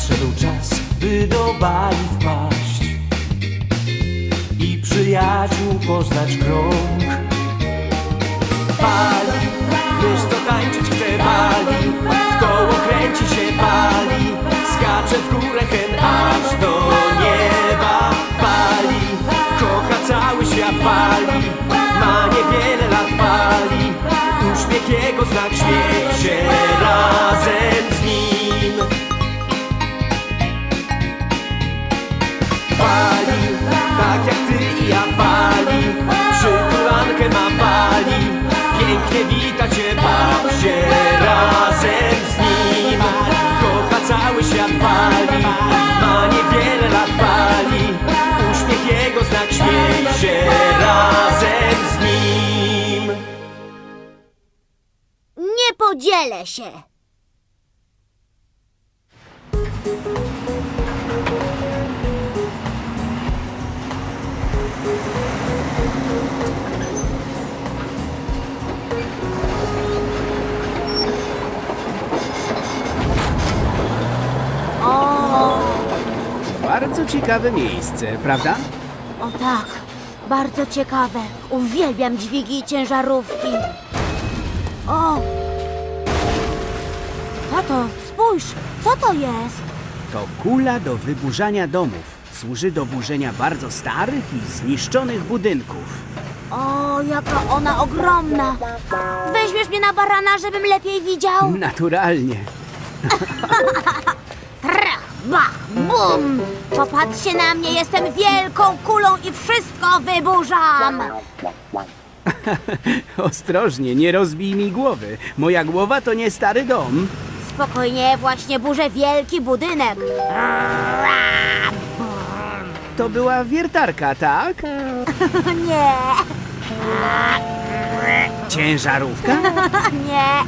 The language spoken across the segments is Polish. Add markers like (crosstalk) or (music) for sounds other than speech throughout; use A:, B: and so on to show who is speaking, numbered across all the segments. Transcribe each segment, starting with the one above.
A: Nadszedł czas, by do bali wpaść I przyjaciół poznać krąg. Bali, wiesz co tańczyć chce Bali W koło kręci się Bali Skacze w górę hen aż do wita cię baw się razem z nim Kocha cały świat Bali Ma niewiele lat Bali Uśmiech jego znak śmiej się razem z nim.
B: Nie podzielę się.
C: Ciekawe miejsce, prawda?
B: o tak, bardzo ciekawe. Uwielbiam dźwigi i ciężarówki. O! Tato, spójrz, co to jest?
C: To kula do wyburzania domów. Służy do burzenia bardzo starych i zniszczonych budynków.
B: O, jaka ona ogromna! Weźmiesz mnie na barana, żebym lepiej widział?
C: Naturalnie. (laughs)
B: Bach, bum! Popatrzcie na mnie, jestem wielką kulą i wszystko wyburzam! (laughs)
C: Ostrożnie, nie rozbij mi głowy. Moja głowa to nie stary dom.
B: Spokojnie, właśnie burzę wielki budynek.
C: To była wiertarka, tak? (laughs)
B: Nie,
C: Ciężarówka? (laughs)
B: nie.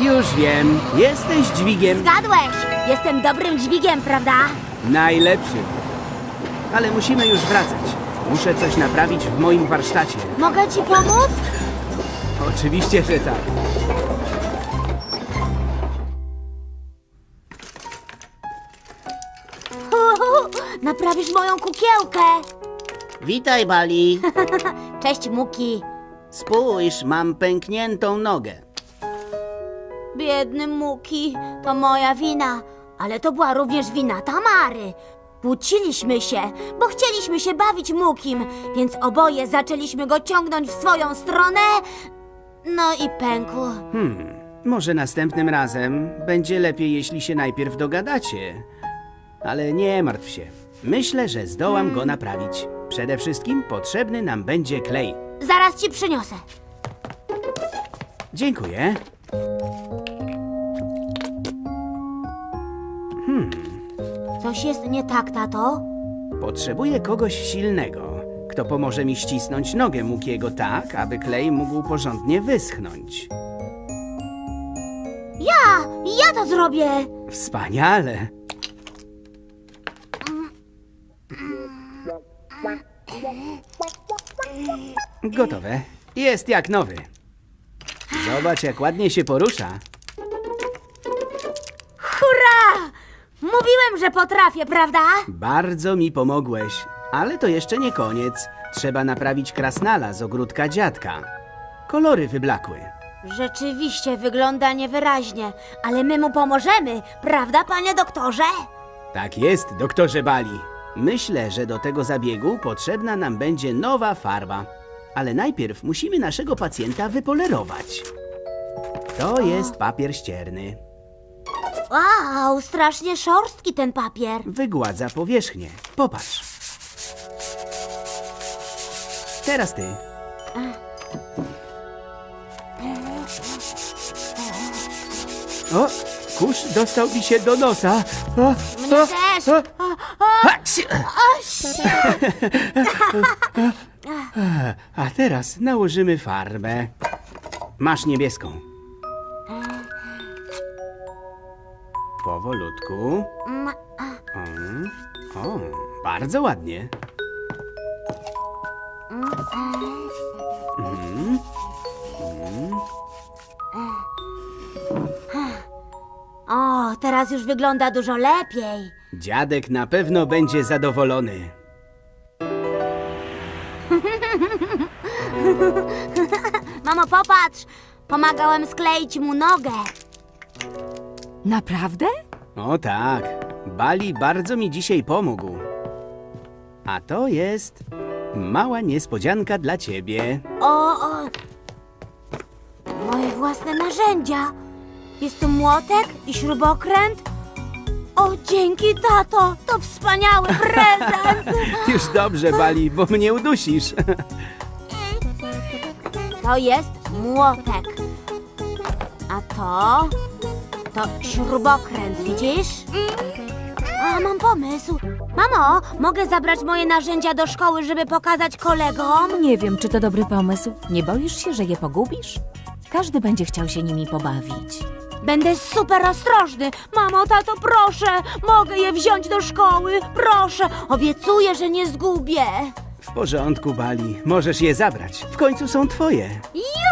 C: Już wiem. Jesteś dźwigiem
B: Zgadłeś! Jestem dobrym dźwigiem, prawda?
C: najlepszym. Ale musimy już wracać. Muszę coś naprawić w moim warsztacie.
B: Mogę ci pomóc?
C: Oczywiście, że tak. (laughs)
B: Naprawisz moją kukiełkę.
C: Witaj, Bali. (laughs)
B: Cześć, Muki.
C: Spójrz, mam pękniętą nogę.
B: Biedny Muki, to moja wina, ale to była również wina Tamary. Kłóciliśmy się, bo chcieliśmy się bawić Mukim, więc oboje zaczęliśmy go ciągnąć w swoją stronę. No i pękł.
C: Hmm, może następnym razem będzie lepiej, jeśli się najpierw dogadacie. Ale nie martw się. Myślę, że zdołam go naprawić. Przede wszystkim potrzebny nam będzie klej.
B: Zaraz ci przyniosę.
C: Dziękuję.
B: Coś jest nie tak, tato?
C: Potrzebuję kogoś silnego, kto pomoże mi ścisnąć nogę Mukiego tak, aby klej mógł porządnie wyschnąć.
B: Ja! Ja to zrobię!
C: Wspaniale! Gotowe. Jest jak nowy. Zobacz, jak ładnie się porusza.
B: Mówiłem, że potrafię, prawda?
C: Bardzo mi pomogłeś. Ale to jeszcze nie koniec. Trzeba naprawić krasnala z ogródka dziadka. Kolory wyblakły.
B: Rzeczywiście wygląda niewyraźnie, ale my mu pomożemy, prawda, panie doktorze?
C: Tak jest, doktorze Bali. Myślę, że do tego zabiegu potrzebna nam będzie nowa farba. Ale najpierw musimy naszego pacjenta wypolerować. To jest papier ścierny.
B: Wow, strasznie szorstki ten papier.
C: Wygładza powierzchnię. Popatrz. Teraz ty. O, kurz dostał mi się do nosa. O,
B: Mnie
C: o,
B: też.
C: o.
B: O. (laughs)
C: A teraz nałożymy farbę. Masz niebieską. Powolutku.
B: Mm,
C: o, bardzo ładnie. Mm, mm, o,
B: teraz już wygląda dużo lepiej.
C: Dziadek na pewno będzie zadowolony. (laughs)
B: Mamo, popatrz! Pomagałem skleić mu nogę.
D: Naprawdę?
C: O tak, Bali bardzo mi dzisiaj pomógł. A to jest mała niespodzianka dla ciebie.
B: O, o. Moje własne narzędzia. Jest tu młotek i śrubokręt. O, dzięki, tato! To wspaniały (laughs) prezent!
C: Już dobrze, Bali, bo mnie udusisz.
B: To jest młotek. A to... To śrubokręt, widzisz? A, mam pomysł. Mamo, mogę zabrać moje narzędzia do szkoły, żeby pokazać kolegom?
D: Nie wiem, czy to dobry pomysł. Nie boisz się, że je pogubisz? Każdy będzie chciał się nimi pobawić.
B: Będę super ostrożny. Mamo, tato, proszę, mogę je wziąć do szkoły. Proszę, obiecuję, że nie zgubię.
C: W porządku, Bali, możesz je zabrać. W końcu są twoje.
B: Juhu!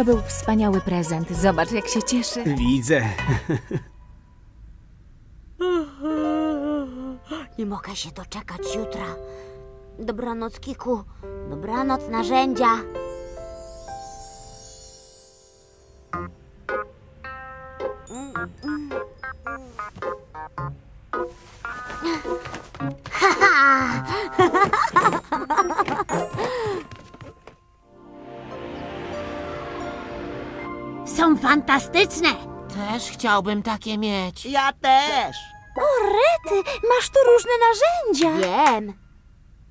D: To był wspaniały prezent. Zobacz, jak się cieszy.
C: Widzę.
B: Nie mogę się doczekać jutra. Dobranoc, Kiku. Dobranoc, narzędzia. Są fantastyczne.
E: Też chciałbym takie mieć.
F: Ja też.
B: O, Rety, masz tu różne narzędzia. Wiem.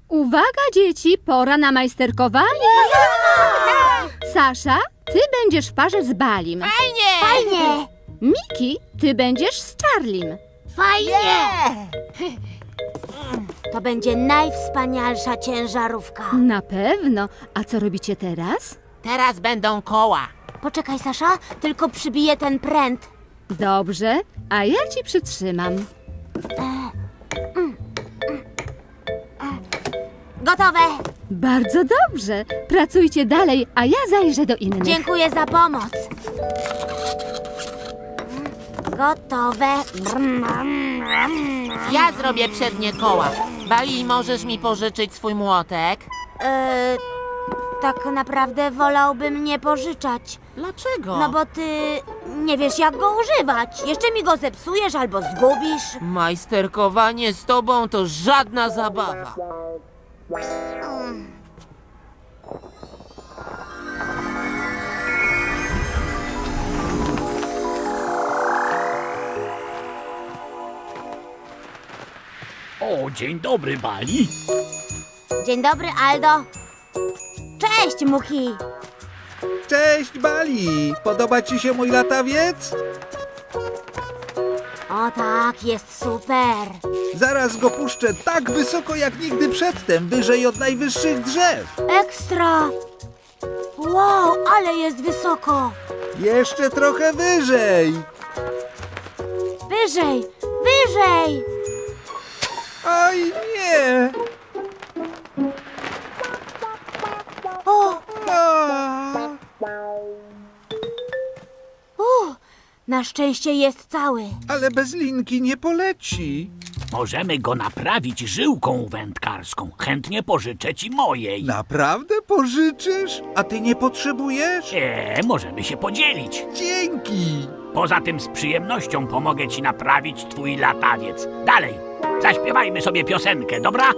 G: Uwaga dzieci, pora na majsterkowanie. (laughs) Sasza, ty będziesz w parze z Balim.
B: Fajnie.
G: Miki, ty będziesz z Charlim.
B: Fajnie. (laughs) To będzie najwspanialsza ciężarówka.
G: Na pewno. A co robicie teraz?
E: Teraz będą koła.
B: Poczekaj, Sasza, tylko przybiję ten pręt.
G: Dobrze, a ja ci przytrzymam.
B: Gotowe.
G: Bardzo dobrze. Pracujcie dalej, a ja zajrzę do innych.
B: Dziękuję za pomoc. Gotowe.
E: Ja zrobię przednie koła. Bali, możesz mi pożyczyć swój młotek?
B: E, tak naprawdę wolałbym nie pożyczać.
E: Dlaczego?
B: No bo ty nie wiesz jak go używać. Jeszcze mi go zepsujesz albo zgubisz.
E: Majsterkowanie z tobą to żadna zabawa.
H: O, dzień dobry, Bali.
B: Dzień dobry, Aldo. Cześć, Muki.
F: Cześć, Bali! Podoba ci się mój latawiec?
B: O tak, jest super.
F: Zaraz go puszczę tak wysoko jak nigdy przedtem, wyżej od najwyższych drzew.
B: Ekstra. Wow, ale jest wysoko.
F: Jeszcze trochę wyżej.
B: Wyżej, wyżej.
F: Oj, nie!
B: Na szczęście jest cały.
F: ale bez linki nie poleci.
H: Możemy go naprawić żyłką wędkarską. Chętnie pożyczę ci mojej.
F: Naprawdę pożyczysz? A ty nie potrzebujesz?
H: Nie, możemy się podzielić.
F: Dzięki!
H: Poza tym z przyjemnością pomogę ci naprawić twój latawiec. Dalej, zaśpiewajmy sobie piosenkę, dobra?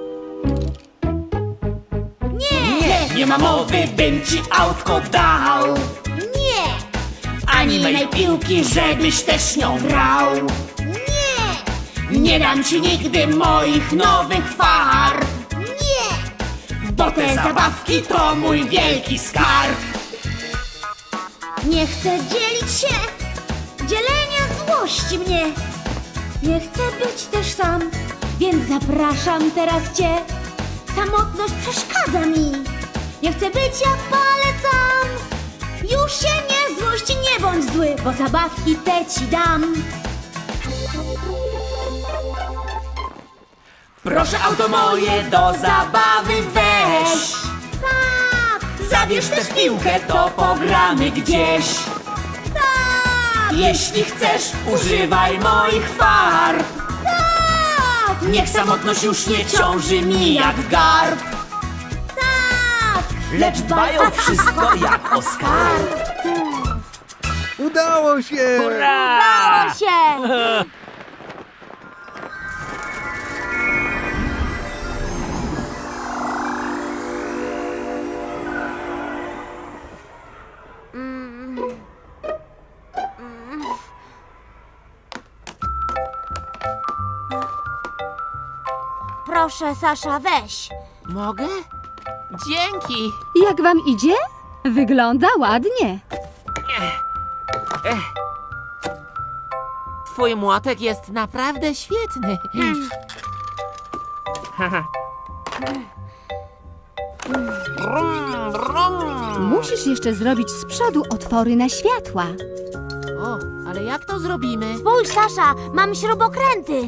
A: Nie, nie ma mowy, bym ci autko dał Ani mej piłki, żebyś też nią grał
B: nie,
A: Nie dam ci nigdy moich nowych farb
B: nie.
A: Bo te zabawki to mój wielki skarb
B: Nie chcę dzielić się, dzielenia złości mnie. Nie chcę być też sam, więc zapraszam teraz cię. Samotność przeszkadza mi. Nie chcę być jak polecam. Już się nie złość, nie bądź zły, bo zabawki te ci dam.
A: Proszę auto moje do zabawy weź.
B: Tak,
A: Zabierz też piłkę, to pogramy gdzieś.
B: Tak.
I: Jeśli chcesz, używaj moich farb Niech samotność już nie ciąży mi jak garb Lecz dbaj o wszystko jak o skarb
J: Udało się!
B: Udało się! Proszę, Sasza, weź.
E: Mogę? Dzięki.
G: Jak wam idzie? Wygląda ładnie.
E: Twój młotek jest naprawdę świetny. Brum, brum.
G: Musisz jeszcze zrobić z przodu otwory na światła.
E: O, ale jak to zrobimy?
B: Spójrz, Sasza, mam śrubokręty.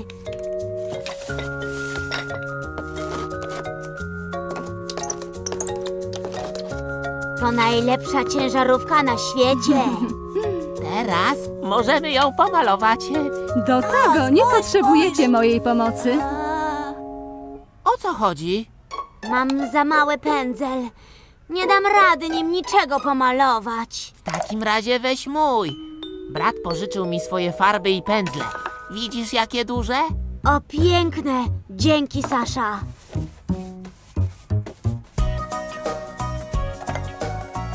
B: To najlepsza ciężarówka na świecie. (laughs)
E: Teraz możemy ją pomalować.
G: Do tego nie potrzebujecie mojej pomocy.
E: O co chodzi?
B: Mam za mały pędzel. Nie dam rady nim niczego pomalować.
E: W takim razie weź mój. Brat pożyczył mi swoje farby i pędzle. Widzisz, jakie duże?
B: O, piękne. Dzięki, Sasza.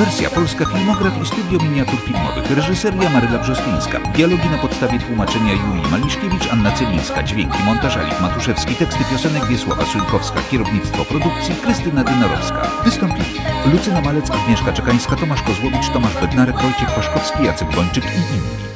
J: Wersja polska Filmograf i Studio Miniatur Filmowych. Reżyseria Maryla Brzostyńska. Dialogi na podstawie tłumaczenia Julii Maliszkiewicz, Anna Celińska. Dźwięki, montaż Alik Matuszewski. Teksty piosenek Wiesława Sujkowska. Kierownictwo produkcji Krystyna Dynarowska. Wystąpili Lucyna Malec, Agnieszka Czekańska, Tomasz Kozłowicz, Tomasz Bednarek, Wojciech Paszkowski, Jacek Bończyk i inni.